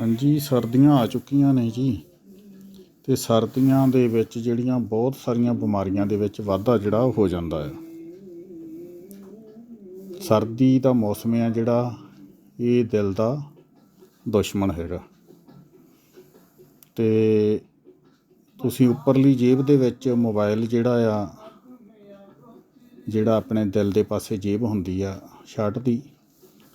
ਹਾਂਜੀ, ਸਰਦੀਆਂ ਆ ਚੁੱਕੀਆਂ ਨੇ ਜੀ। ਅਤੇ ਸਰਦੀਆਂ ਦੇ ਵਿੱਚ ਜਿਹੜੀਆਂ ਬਹੁਤ ਸਾਰੀਆਂ ਬਿਮਾਰੀਆਂ ਦੇ ਵਿੱਚ ਵਾਧਾ ਜਿਹੜਾ ਉਹ ਹੋ ਜਾਂਦਾ ਹੈ। ਸਰਦੀ ਦਾ ਮੌਸਮ ਹੈ ਜਿਹੜਾ, ਇਹ ਦਿਲ ਦਾ ਦੁਸ਼ਮਣ ਹੈਗਾ। ਤੇ ਤੁਸੀਂ ਉੱਪਰਲੀ ਜੇਬ ਦੇ ਵਿੱਚ ਮੋਬਾਈਲ ਜਿਹੜਾ ਆ, ਜਿਹੜਾ ਆਪਣੇ ਦਿਲ ਦੇ ਪਾਸੇ ਜੇਬ ਹੁੰਦੀ ਆ ਸ਼ਰਟ ਦੀ।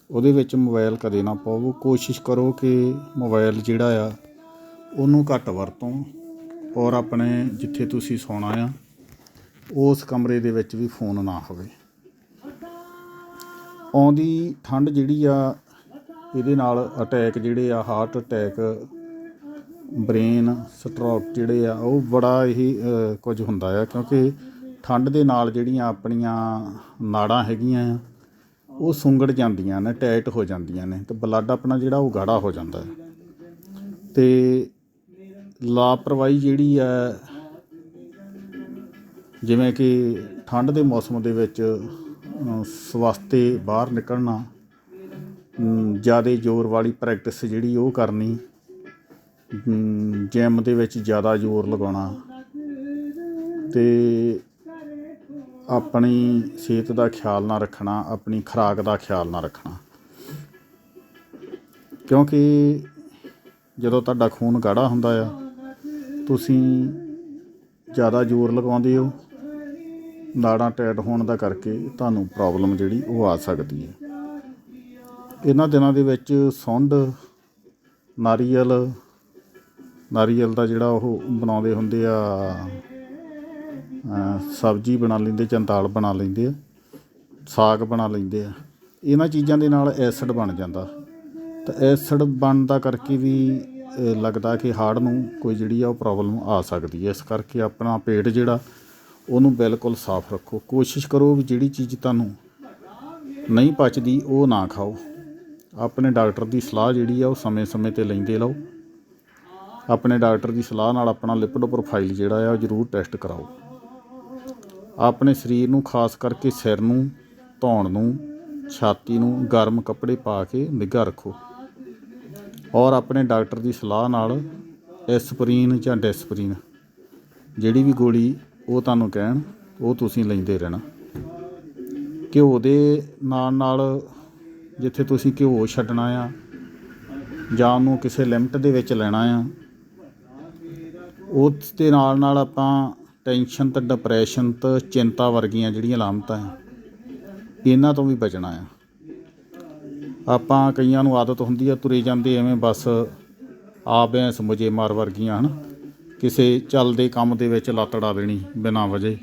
ਉਹਦੇ ਵਿੱਚ ਮੋਬਾਈਲ ਕਦੇ ਨਾ ਪਾਵੋ ਕੋਸ਼ਿਸ਼ ਕਰੋ ਕਿ ਮੋਬਾਈਲ ਜਿਹੜਾ ਆ, ਉਹਨੂੰ ਘੱਟ ਵਰਤੋਂ ਔਰ ਆਪਣੇ ਜਿੱਥੇ ਤੁਸੀਂ ਸੌਣਾ ਆ, ਉਸ ਕਮਰੇ ਦੇ ਵਿੱਚ ਵੀ ਫੋਨ ਨਾ ਹੋਵੇ। ਆਉਂਦੀ ਠੰਡ ਜਿਹੜੀ ਆ, ਇਹਦੇ ਨਾਲ ਅਟੈਕ ਜਿਹੜੇ ਆ ਹਾਰਟ ਅਟੈਕ ਬ੍ਰੇਨ ਸਟ੍ਰੋਕ ਜਿਹੜੇ ਆ, ਉਹ ਬੜਾ ਹੀ ਕੁਝ ਹੁੰਦਾ ਆ। ਕਿਉਂਕਿ ਠੰਡ ਦੇ ਨਾਲ ਜਿਹੜੀਆਂ ਆਪਣੀਆਂ ਨਾੜਾਂ ਹੈਗੀਆਂ ਆ ਉਹ ਸੁੰਗੜ ਜਾਂਦੀਆਂ ਨੇ ਟਾਈਟ ਹੋ ਜਾਂਦੀਆਂ ਨੇ ਤੇ ਬਲੱਡ ਆਪਣਾ ਜਿਹੜਾ ਉਹ ਗਾੜਾ ਹੋ ਜਾਂਦਾ ਹੈ। ਤੇ ਲਾਪਰਵਾਹੀ ਜਿਹੜੀ ਹੈ ਜਿਵੇਂ ਕਿ ਠੰਡ ਦੇ ਮੌਸਮ ਦੇ ਵਿੱਚ ਅ, ਸਵਸਤੇ ਬਾਹਰ ਨਿਕਲਣਾ ਜ਼ਿਆਦਾ ਜ਼ੋਰ ਵਾਲੀ ਪ੍ਰੈਕਟਿਸ ਜਿਹੜੀ ਉਹ ਕਰਨੀ ਜਿਮ ਦੇ ਵਿੱਚ ਜ਼ਿਆਦਾ ਜ਼ੋਰ ਲਗਾਉਣਾ ਤੇ ਆਪਣੀ ਸਿਹਤ ਦਾ ਖਿਆਲ ਨਾ ਰੱਖਣਾ, ਆਪਣੀ ਖੁਰਾਕ ਦਾ ਖਿਆਲ ਨਾ ਰੱਖਣਾ। ਕਿਉਂਕਿ ਜਦੋਂ ਤੁਹਾਡਾ ਖੂਨ ਗਾੜਾ ਹੁੰਦਾ ਆ, ਤੁਸੀਂ ਜ਼ਿਆਦਾ ਜ਼ੋਰ ਲਗਾਉਂਦੇ ਹੋ ਨਾੜਾਂ ਟਾਈਟ ਹੋਣ ਦਾ ਕਰਕੇ ਤੁਹਾਨੂੰ ਪ੍ਰੋਬਲਮ ਜਿਹੜੀ ਉਹ ਆ ਸਕਦੀ ਹੈ। ਇਹਨਾਂ ਦਿਨਾਂ ਦੇ ਵਿੱਚ ਸੁੰਡ, ਨਾਰੀਅਲ ਨਾਰੀਅਲ ਦਾ ਜਿਹੜਾ ਉਹ ਬਣਾਉਂਦੇ ਹੁੰਦੇ ਆ ਸਬਜ਼ੀ ਬਣਾ ਲੈਂਦੇ ਚੰਤਾਲ ਬਣਾ ਲੈਂਦੇ ਆ, ਸਾਗ ਬਣਾ ਲੈਂਦੇ ਆ। ਇਹਨਾਂ ਚੀਜ਼ਾਂ ਦੇ ਨਾਲ ਐਸਿਡ ਬਣ ਜਾਂਦਾ। ਤਾਂ ਐਸਿਡ ਬਣਦਾ ਕਰਕੇ ਵੀ ਲੱਗਦਾ ਕਿ ਹਾਰਟ ਨੂੰ ਕੋਈ ਜਿਹੜੀ ਆ ਉਹ ਪ੍ਰੋਬਲਮ ਆ ਸਕਦੀ ਹੈ ਇਸ ਕਰਕੇ ਆਪਣਾ ਪੇਟ ਜਿਹੜਾ, ਉਹਨੂੰ ਬਿਲਕੁਲ ਸਾਫ਼ ਰੱਖੋ। ਕੋਸ਼ਿਸ਼ ਕਰੋ ਵੀ ਜਿਹੜੀ ਚੀਜ਼ ਤੁਹਾਨੂੰ ਨਹੀਂ ਪਚਦੀ, ਉਹ ਨਾ ਖਾਓ। ਆਪਣੇ ਡਾਕਟਰ ਦੀ ਸਲਾਹ ਜਿਹੜੀ ਆ, ਉਹ ਸਮੇਂ-ਸਮੇਂ ਤੇ ਲੈਂਦੇ ਲਓ ਆਪਣੇ ਡਾਕਟਰ ਦੀ ਸਲਾਹ ਨਾਲ ਆਪਣਾ ਲਿਪਿਡ ਪ੍ਰੋਫਾਈਲ ਜਿਹੜਾ ਆ, ਉਹ ਜ਼ਰੂਰ ਟੈਸਟ ਕਰਾਓ। ਆਪਣੇ ਸਰੀਰ ਨੂੰ ਖਾਸ ਕਰਕੇ ਸਿਰ ਨੂੰ, ਧੌਣ ਨੂੰ, ਛਾਤੀ ਨੂੰ ਗਰਮ ਕੱਪੜੇ ਪਾ ਕੇ ਨਿੱਘਾ ਰੱਖੋ। ਔਰ ਆਪਣੇ ਡਾਕਟਰ ਦੀ ਸਲਾਹ ਨਾਲ ਐਸਪਰੀਨ ਜਾਂ ਡੈਸਪਰੀਨ, ਜਿਹੜੀ ਵੀ ਗੋਲੀ ਉਹ ਤੁਹਾਨੂੰ ਕਹਿਣ, ਉਹ ਤੁਸੀਂ ਲੈਂਦੇ ਰਹਿਣਾ। ਘਿਓ ਦੇ ਨਾਲ ਨਾਲ ਜਿੱਥੇ ਤੁਸੀਂ ਘਿਓ ਛੱਡਣਾ ਆ, ਜਾਂ ਉਹਨੂੰ ਕਿਸੇ ਲਿਮਟ ਦੇ ਵਿੱਚ ਲੈਣਾ ਆ, ਉਸ ਦੇ ਨਾਲ ਨਾਲ ਆਪਾਂ ਟੈਨਸ਼ਨ ਤੇ ਡਿਪਰੈਸ਼ਨ ਤੇ ਚਿੰਤਾ ਵਰਗੀਆਂ ਜਿਹੜੀਆਂ ਲਾਮਤਾਂ ਆ, ਇਹਨਾਂ ਤੋਂ ਵੀ ਬਚਣਾ ਆ। ਆਪਾਂ ਕਈਆਂ ਨੂੰ ਆਦਤ ਹੁੰਦੀ ਆ ਤੁਰੇ ਜਾਂਦੇ ਐਵੇਂ ਬਸ ਆ ਭੈਂਸ ਮੁਝੇ ਮਾਰ ਵਰਗੀਆਂ, ਹਨ? ਕਿਸੇ ਚੱਲਦੇ ਕੰਮ ਦੇ ਵਿੱਚ ਲੱਤ ਦੇਣੀ ਬਿਨਾਂ ਵਜ੍ਹਾ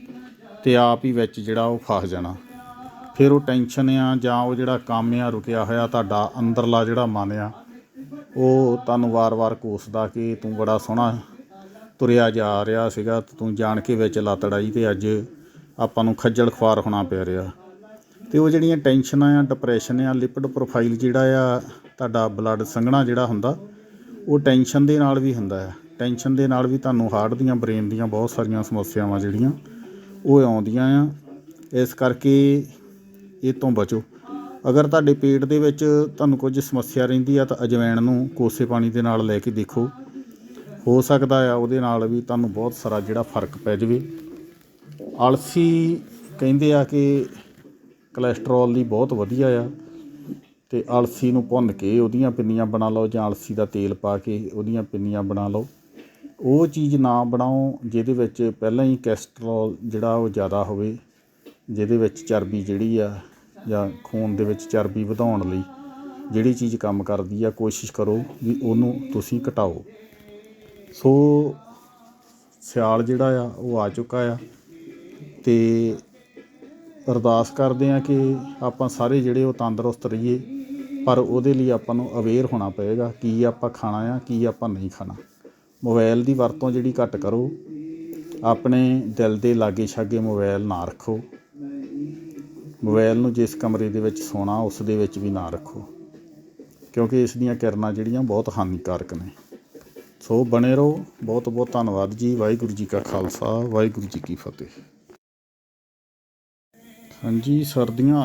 ਤੇ ਆਪ ਹੀ ਵਿੱਚ ਜਿਹੜਾ ਉਹ ਫਸ ਜਾਣਾ। ਫਿਰ ਉਹ ਟੈਨਸ਼ਨ ਆ ਜਾਂ ਉਹ ਜਿਹੜਾ ਕੰਮ ਆ ਰੁਕਿਆ ਹੋਇਆ ਤੁਹਾਡਾ ਅੰਦਰਲਾ ਜਿਹੜਾ ਮਨ ਆ, ਉਹ ਤੁਹਾਨੂੰ ਵਾਰ-ਵਾਰ ਕੋਸਦਾ ਕਿ ਤੂੰ ਬੜਾ ਸੋਹਣਾ ਤੁਰਿਆ ਜਾ ਰਿਹਾ ਸੀਗਾ, ਤੇ ਤੂੰ ਜਾਣ ਕੇ ਵਿੱਚ ਲੱਤ ਡਾਈ ਤੇ ਅੱਜ ਆਪਾਂ ਨੂੰ ਖੱਜਲ ਖੁਆਰ ਹੋਣਾ ਪੈ ਰਿਹਾ। ਤੇ ਉਹ ਜਿਹੜੀਆਂ ਟੈਨਸ਼ਨਾਂ ਆ, ਡਿਪਰੈਸ਼ਨ ਆ, ਲਿਪਿਡ ਪ੍ਰੋਫਾਈਲ ਜਿਹੜਾ ਆ, ਤੁਹਾਡਾ ਬਲੱਡ ਸੰਘਣਾ ਜਿਹੜਾ ਹੁੰਦਾ, ਉਹ ਟੈਨਸ਼ਨ ਦੇ ਨਾਲ ਵੀ ਹੁੰਦਾ ਹੈ। ਟੈਨਸ਼ਨ ਦੇ ਨਾਲ ਵੀ ਤੁਹਾਨੂੰ ਹਾਰਟ ਦੀਆਂ, ਬ੍ਰੇਨ ਦੀਆਂ ਬਹੁਤ ਸਾਰੀਆਂ ਸਮੱਸਿਆਵਾਂ ਜਿਹੜੀਆਂ, ਉਹ ਆਉਂਦੀਆਂ ਆ। ਇਸ ਕਰਕੇ ਇਹ ਤੋਂ ਬਚੋ। ਅਗਰ ਤੁਹਾਡੇ ਪੇਟ ਦੇ ਵਿੱਚ ਤੁਹਾਨੂੰ ਕੁਝ ਸਮੱਸਿਆ ਰਹਿੰਦੀ ਆ, ਤਾਂ ਅਜਵਾਇਣ ਨੂੰ ਕੋਸੇ ਪਾਣੀ ਦੇ ਨਾਲ ਲੈ ਕੇ ਦੇਖੋ। ਹੋ ਸਕਦਾ ਆ, ਉਹਦੇ ਨਾਲ ਵੀ ਤੁਹਾਨੂੰ ਬਹੁਤ ਸਾਰਾ ਜਿਹੜਾ ਫ਼ਰਕ ਪੈ ਜਾਵੇ। ਅਲਸੀ ਕਹਿੰਦੇ ਆ ਕਿ ਕੋਲੇਸਟ੍ਰੋਲ ਲਈ ਬਹੁਤ ਵਧੀਆ ਆ, ਤੇ ਅਲਸੀ ਨੂੰ ਭੁੰਨ ਕੇ ਉਹਦੀਆਂ ਪਿੰਨੀਆਂ ਬਣਾ ਲਓ ਜਾਂ ਅਲਸੀ ਦਾ ਤੇਲ ਪਾ ਕੇ ਉਹਦੀਆਂ ਪਿੰਨੀਆਂ ਬਣਾ ਲਓ। ਉਹ ਚੀਜ਼ ਨਾ ਬਣਾਓ ਜਿਹਦੇ ਵਿੱਚ ਪਹਿਲਾਂ ਹੀ ਕੋਲੇਸਟ੍ਰੋਲ ਜਿਹੜਾ ਉਹ ਜ਼ਿਆਦਾ ਹੋਵੇ, ਜਿਹਦੇ ਵਿੱਚ ਚਰਬੀ ਜਿਹੜੀ ਆ ਜਾਂ ਖੂਨ ਦੇ ਵਿੱਚ ਚਰਬੀ ਵਧਾਉਣ ਲਈ ਜਿਹੜੀ ਚੀਜ਼ ਕੰਮ ਕਰਦੀ ਆ, ਕੋਸ਼ਿਸ਼ ਕਰੋ ਵੀ ਉਹਨੂੰ ਤੁਸੀਂ ਘਟਾਓ। ਸੋ ਸਿਆਲ ਜਿਹੜਾ ਆ, ਉਹ ਆ ਚੁੱਕਾ ਆ ਤੇ ਅਰਦਾਸ ਕਰਦੇ ਆ ਕਿ ਆਪਾਂ ਸਾਰੇ ਜਿਹੜੇ ਉਹ ਤੰਦਰੁਸਤ ਰਹੀਏ, ਪਰ ਉਹਦੇ ਲਈ ਆਪਾਂ ਨੂੰ ਅਵੇਅਰ ਹੋਣਾ ਪਏਗਾ ਕੀ ਆਪਾਂ ਖਾਣਾ ਆ, ਕੀ ਆਪਾਂ ਨਹੀਂ ਖਾਣਾ। ਮੋਬਾਈਲ ਦੀ ਵਰਤੋਂ ਜਿਹੜੀ ਘੱਟ ਕਰੋ, ਆਪਣੇ ਦਿਲ ਦੇ ਲਾਗੇ ਛਾਗੇ ਮੋਬਾਈਲ ਨਾ ਰੱਖੋ। ਮੋਬਾਈਲ ਨੂੰ ਜਿਸ ਕਮਰੇ ਦੇ ਵਿੱਚ ਸੋਣਾ, ਉਸ ਦੇ ਵਿੱਚ ਵੀ ਨਾ ਰੱਖੋ, ਕਿਉਂਕਿ ਇਸ ਦੀਆਂ ਕਿਰਨਾਂ ਜਿਹੜੀਆਂ ਬਹੁਤ ਹਾਨੀਕਾਰਕ ਨੇ। ਸੋ ਬਣੇ ਰਹੋ। ਬਹੁਤ ਬਹੁਤ ਧੰਨਵਾਦ ਜੀ। ਵਾਹਿਗੁਰੂ ਜੀ ਕਾ ਖਾਲਸਾ, ਵਾਹਿਗੁਰੂ ਜੀ ਕੀ ਫਤਿਹ। ਹਾਂਜੀ, ਸਰਦੀਆਂ